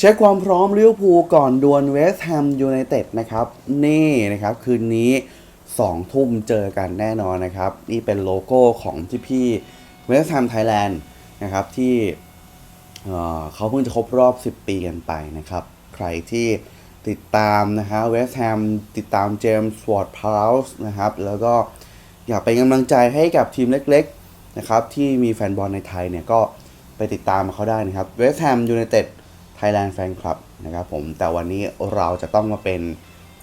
เช็คความพร้อมลิเวอร์พูลก่อนดวลเวสต์แฮมยูไนเต็ดนะครับ นี่นะครับ คืนนี้ 2 ทุ่มเจอกันแน่นอนนะครับ นี่เป็นโลโก้ของที่พี่เวสต์แฮมไทยแลนด์นะครับ ที่เอ่อเขาเพิ่งจะครบรอบ 10 ปีกันไปนะครับ ใครที่ติดตามนะฮะเวสต์แฮมติดตามเจมส์วอร์ดพาวส์นะครับ แล้วก็อยากเป็นกำลังใจให้กับทีมเล็กๆนะครับ ที่มีแฟนบอลในไทยเนี่ยก็ไปติดตามเขาได้นะครับเวสต์แฮมยูไนเต็ด Thailand Fan Club นะครับผมแต่วันนี้เราจะต้องมาเป็น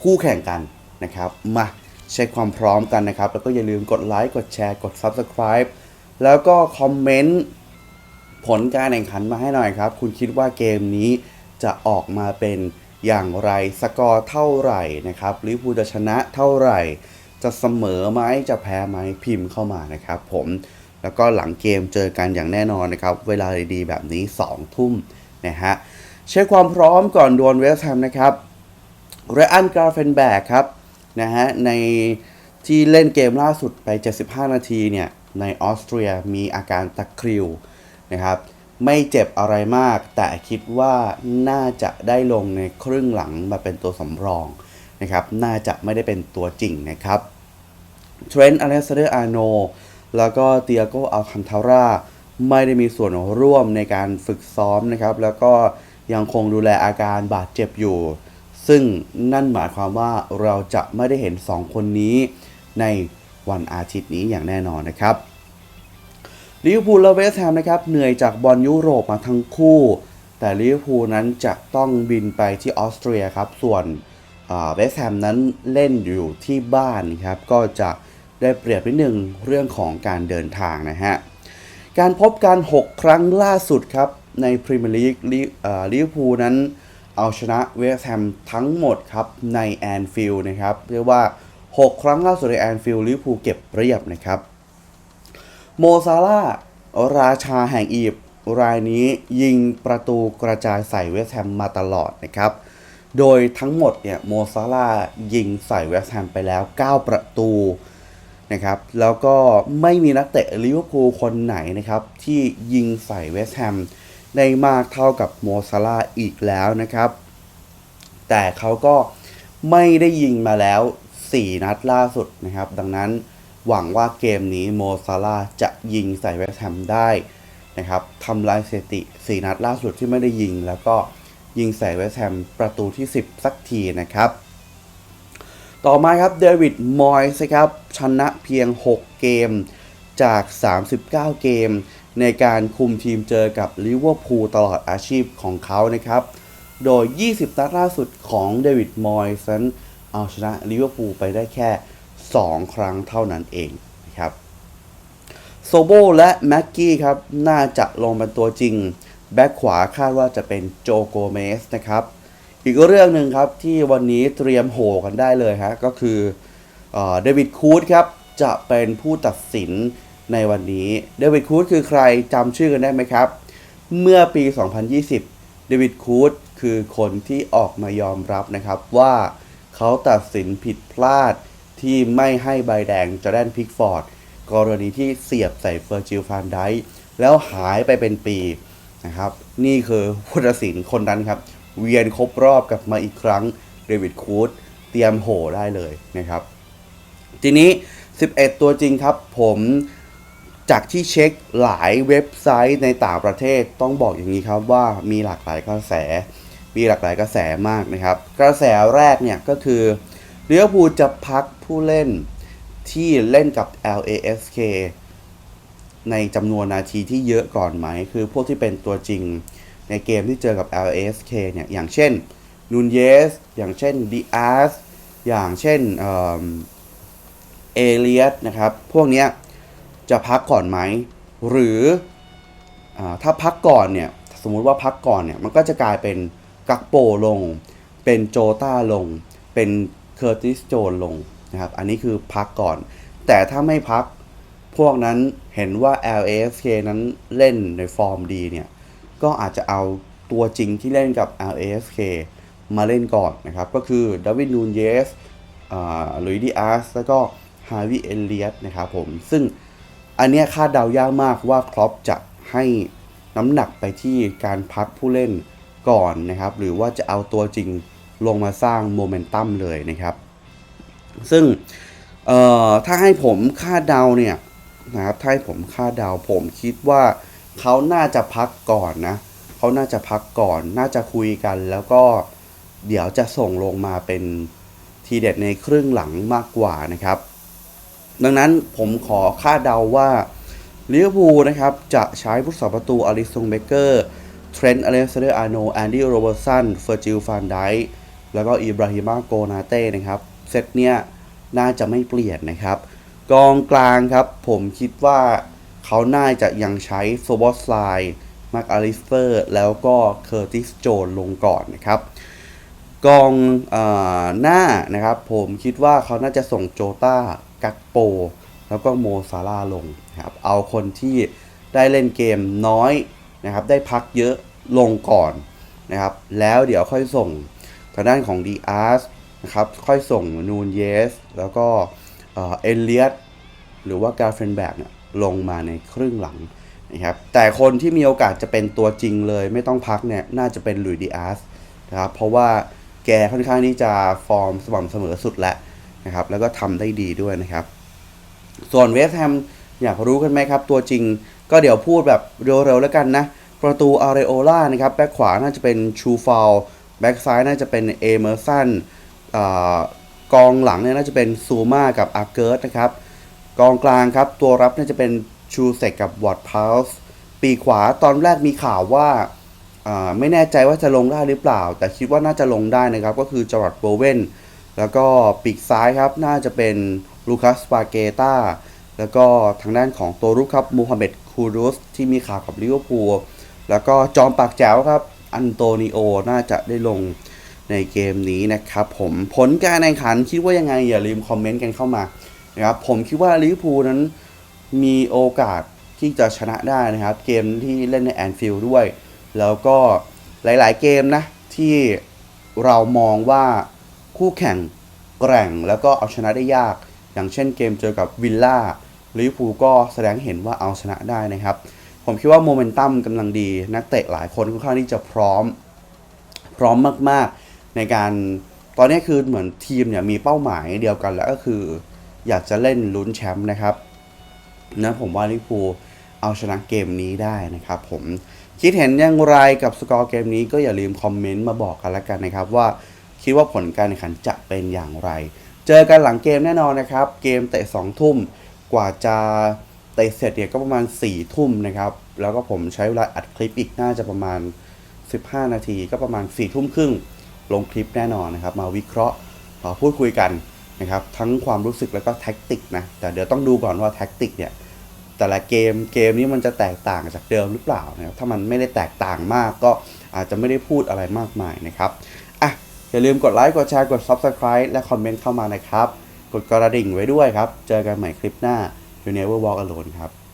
คู่แข่งกันนะครับ มาเช็คความพร้อมกันนะครับ แล้วก็อย่าลืมกดไลค์กดแชร์กด Subscribe แล้วก็คอมเมนต์ผลการแข่งขันมาให้หน่อยครับ คุณคิดว่าเกมนี้จะออกมาเป็นอย่างไรสกอร์เท่าไหร่นะครับลิเวอร์พูลจะชนะเท่าไหร่ จะเสมอไหมจะแพ้ไหมพิมพ์เข้ามานะครับ ผมแล้วก็หลังเกมเจอกันอย่างแน่นอนนะครับ เวลาดีๆแบบนี้ 2 ทุ่มนะฮะ เช็คความพร้อมก่อนดวลเวสต์แฮมนะครับเรอันกราเฟนแบกครับนะฮะในที่เล่นเกมล่าสุดไป 75 นาทีเนี่ยในออสเตรียมีอาการตะคริวนะครับไม่เจ็บอะไรมาก แต่คิดว่าน่าจะได้ลงในครึ่งหลังมาเป็นตัวสำรองนะครับน่าจะไม่ได้เป็นตัวจริงนะครับเทรนต์อเลสเดอร์อาโนแล้วก็เตียโกอัลคันทาร่าไม่ได้มีส่วนร่วมในการฝึกซ้อมนะครับ แล้วก็ ยังคงดูแลอาการบาดเจ็บอยู่ ซึ่งนั่นหมายความว่าเราจะไม่ได้เห็น 2 คนนี้ในวันอาทิตย์นี้อย่างแน่นอนนะครับลิเวอร์พูลและเวสต์แฮมนะครับเหนื่อยจากบอลยุโรปมาทั้งคู่ แต่ลิเวอร์พูลนั้นจะต้องบินไปที่ออสเตรียครับ ส่วนเวสต์แฮมนั้นเล่นอยู่ที่บ้านครับ ก็จะได้เปรียบนิดนึงเรื่องของการเดินทางนะฮะ การพบกัน 6 ครั้งล่าสุดครับ ในพรีเมียร์ลีกลิเวอร์พูลนั้นเอาชนะเวสต์แฮมทั้งหมดครับในแอนฟิลด์นะครับเรียกว่า 6 ครั้งล่าสุดในแอนฟิลด์ลิเวอร์พูลเก็บเรียบนะครับโมซาลาราชาแห่งอียิปต์รายนี้ยิงประตูกระจายใส่เวสต์แฮมมาตลอดนะครับ โดยทั้งหมดเนี่ยโมซาลายิงใส่เวสต์แฮมไปแล้ว 9 ประตูนะครับแล้วก็ไม่มีนักเตะลิเวอร์พูลคนไหนนะครับที่ยิงใส่เวสต์แฮม ได้มากเท่ากับโมซาลาอีกแล้วนะครับ แต่เขาก็ไม่ได้ยิงมาแล้ว 4 นัดล่าสุดนะครับ ดังนั้นหวังว่าเกมนี้โมซาลาจะยิงใส่เวสต์แฮมได้นะครับทำลายสถิติ 4 นัดล่าสุดที่ไม่ได้ยิง แล้วก็ยิงใส่เวสต์แฮมประตูที่ 10 สักทีนะครับ ต่อมาครับเดวิดมอยส์ครับชนะเพียง 6 เกมจาก 39 เกม ในการคุมทีมเจอกับลิเวอร์พูลตลอดอาชีพของเขานะครับ โดย 20 นัดล่าสุดของเดวิดมอยส์นั้นเอาชนะลิเวอร์พูลไปได้แค่ 2 ครั้งเท่านั้นเองนะครับโซโบและแม็กกี้ครับ น่าจะลงเป็นตัวจริง แบ็คขวาคาดว่าจะเป็นโจโกเมสนะครับ อีกเรื่องหนึ่งครับที่วันนี้เตรียมโหกันได้เลยฮะก็คือเดวิดคูดครับ จะเป็นผู้ตัดสิน ในวันนี้เดวิดคูดคือใครจำชื่อกันได้ไหมครับ เมื่อปี 2020 เดวิดคูดคือคนที่ออกมายอมรับนะครับว่าเขาตัดสินผิดพลาดที่ไม่ให้ใบแดงจอแดนพิกฟอร์ด กรณีที่เสียบใส่เฟอร์จิลฟานไดแล้วหายไปเป็นปีนะครับ นี่คือผู้ตัดสินคนนั้นครับ เวียนครบรอบกลับมาอีกครั้งเดวิดคูดเตรียมโหได้เลยนะครับ ทีนี้ 11 ตัวจริงครับผม จากที่เช็คหลายเว็บไซต์ในต่างประเทศต้องบอกอย่างนี้ครับว่ามีหลากหลายกระแส มีหลากหลายกระแสมากนะครับ กระแสแรกเนี่ยก็คือเลี้ยวพูจะพักผู้เล่นที่เล่นกับ LASK ในจำนวนนาทีที่เยอะก่อนไหม คือพวกที่เป็นตัวจริงในเกมที่เจอกับ LASK เนี่ย อย่างเช่นนูนเยส อย่างเช่นดีอาร์สอย่างเช่นเอเลียสนะครับ พวกเนี้ย จะพักก่อนไหม หรืออถ้าพักก่อนเนี่ย สมมุติว่าพักก่อนเนี่ย มันก็จะกลายเป็นกักโปลง เป็นโจต้าลง เป็นเคอร์ติสโจนลงนะครับ อันนี้คือพักก่อน แต่ถ้าไม่พักพวกนั้นเห็นว่า LASK นั้นเล่นในฟอร์มดีเนี่ย ก็อาจจะเอาตัวจริงที่เล่นกับ LASK มาเล่นก่อนนะครับ ก็คือดาวิดนูนเยสลุยดีอาร์สแล้วก็ฮาวิเอเลียสนะครับผม ซึ่ง อันนี้คาดเดายากมากว่าครอปจะให้น้ำหนักไปที่การพักผู้เล่นก่อนนะครับ หรือว่าจะเอาตัวจริงลงมาสร้างโมเมนตัมเลยนะครับ ซึ่งถ้าให้ผมคาดเดาเนี่ยนะครับถ้าให้ผมคาดเดาผมคิดว่าเขาน่าจะพักก่อนนะเขาน่าจะพักก่อน น่าจะคุยกันแล้วก็เดี๋ยวจะส่งลงมาเป็นทีเด็ดในครึ่งหลังมากกว่านะครับ ดังนั้นผมขอคาดเดาว่าลิเวอร์พูลนะครับ จะใช้ผู้สาประตูอลิสซงเบเกอร์เทรนต์อเลนเซเดอร์อาโนแอนดี้โรเบอร์สันเฟอร์จิลฟานไดแล้วก็อิบราฮิมาโกนาเต้นะครับ เซตเนี้ยน่าจะไม่เปลี่ยนนะครับ กองกลางครับ ผมคิดว่าเขาน่าจะยังใช้โซบอสไลมาร์กอลิสเตอร์ แล้วก็เคอร์ติสโจนลงก่อนนะครับ กองอหน้านะครับ ผมคิดว่าเขาน่าจะส่งโจตา กักโป แล้วก็โมซาร่าลงนะครับเอาคนที่ได้เล่นเกมน้อยนะครับได้พักเยอะลงก่อนนะครับแล้วเดี๋ยวค่อยส่งทางด้านของดีอาร์สนะครับค่อยส่งนูนเยสแล้วก็เอเลียตหรือว่าการเฟนแบกเนี่ยลงมาในครึ่งหลังนะครับแต่คนที่มีโอกาสจะเป็นตัวจริงเลยไม่ต้องพักเนี่ยน่าจะเป็นลุยดีอาร์สนะครับเพราะว่าแกค่อนข้างที่จะฟอร์มสม่ำเสมอสุดแล้ว นะครับแล้วก็ทำได้ดีด้วยนะครับ ส่วนเวสต์แฮมอยากรู้กันไหมครับ ตัวจริงก็เดี๋ยวพูดแบบเร็วๆแล้วกันนะ ประตูอาร์เรโอล่านะครับแบ็คขวาน่าจะเป็นชูฟาลแบ็คซ้ายน่าจะเป็นเอเมอร์สันกองหลังเนี่ยน่าจะเป็นซูมากับอาร์เกิร์ตนะครับกองกลางครับตัวรับน่าจะเป็นชูเซกกับวอร์ดพาวส์ปีขวาตอนแรกมีข่าวว่าไม่แน่ใจว่าจะลงได้หรือเปล่า แต่คิดว่าน่าจะลงได้นะครับ ก็คือจอร์ดโบเวน แล้วก็ปีกซ้ายครับน่าจะเป็นลูคัสปาเกตาแล้วก็ทางด้านของตัวรุกครับมูฮัมเหม็ดคูรุสที่มีข่าวกับลิเวอร์พูลแล้วก็จอมปากแจ๋วครับ อันโตนิโอน่าจะได้ลงในเกมนี้นะครับผมผลการแข่งขันคิดว่ายังไงอย่าลืมคอมเมนต์กันเข้ามานะครับผมคิดว่าลิเวอร์พูลนั้นมีโอกาสที่จะชนะได้นะครับ เกมที่เล่นในแอนฟิลด์ด้วย แล้วก็หลาย ๆ เกมนะที่เรามองว่า คู่แข่งแกร่งแล้วก็เอาชนะได้ยาก อย่างเช่นเกมเจอกับวิลล่าลิเวอร์พูลก็แสดงเห็นว่าเอาชนะได้นะครับ ผมคิดว่าโมเมนตัมกำลังดี นักเตะหลายคนค่อนข้างที่จะพร้อม พร้อมมากๆ ในการตอนนี้คือเหมือนทีมเนี่ยมีเป้าหมายเดียวกันแล้วก็คือ อยากจะเล่นลุ้นแชมป์นะครับนะผมว่าลิเวอร์พูลเอาชนะเกมนี้ได้นะครับผมคิดเห็นอย่างไรกับสกอร์เกมนี้ก็อย่าลืมคอมเมนต์มาบอกกันละกันนะครับว่า คิดว่าผลการแข่งขันจะเป็นอย่างไร เจอกันหลังเกมแน่นอนนะครับ เกมเตะ2ทุ่มกว่าจะเตะเสร็จเนี่ยก็ประมาณ4ทุ่มนะครับ แล้วก็ผมใช้เวลาอัดคลิปอีกน่าจะประมาณ 15 นาทีก็ประมาณ4ทุ่มครึ่งลงคลิปแน่นอนนะครับ มาวิเคราะห์มาพูดคุยกันนะครับ ทั้งความรู้สึกแล้วก็แท็กติกนะ แต่เดี๋ยวต้องดูก่อนว่าแท็กติกเนี่ยแต่ละเกมเกมนี้มันจะแตกต่างจากเดิมหรือเปล่านะครับถ้ามันไม่ได้แตกต่างมากก็อาจจะไม่ได้พูดอะไรมากมายนะครับ อย่าลืมกดไลค์ กดแชร์ กด Subscribe และคอมเมนต์เข้ามานะครับ กดกระดิ่งไว้ด้วยครับ เจอกันใหม่คลิปหน้า You Never Walk Alone ครับ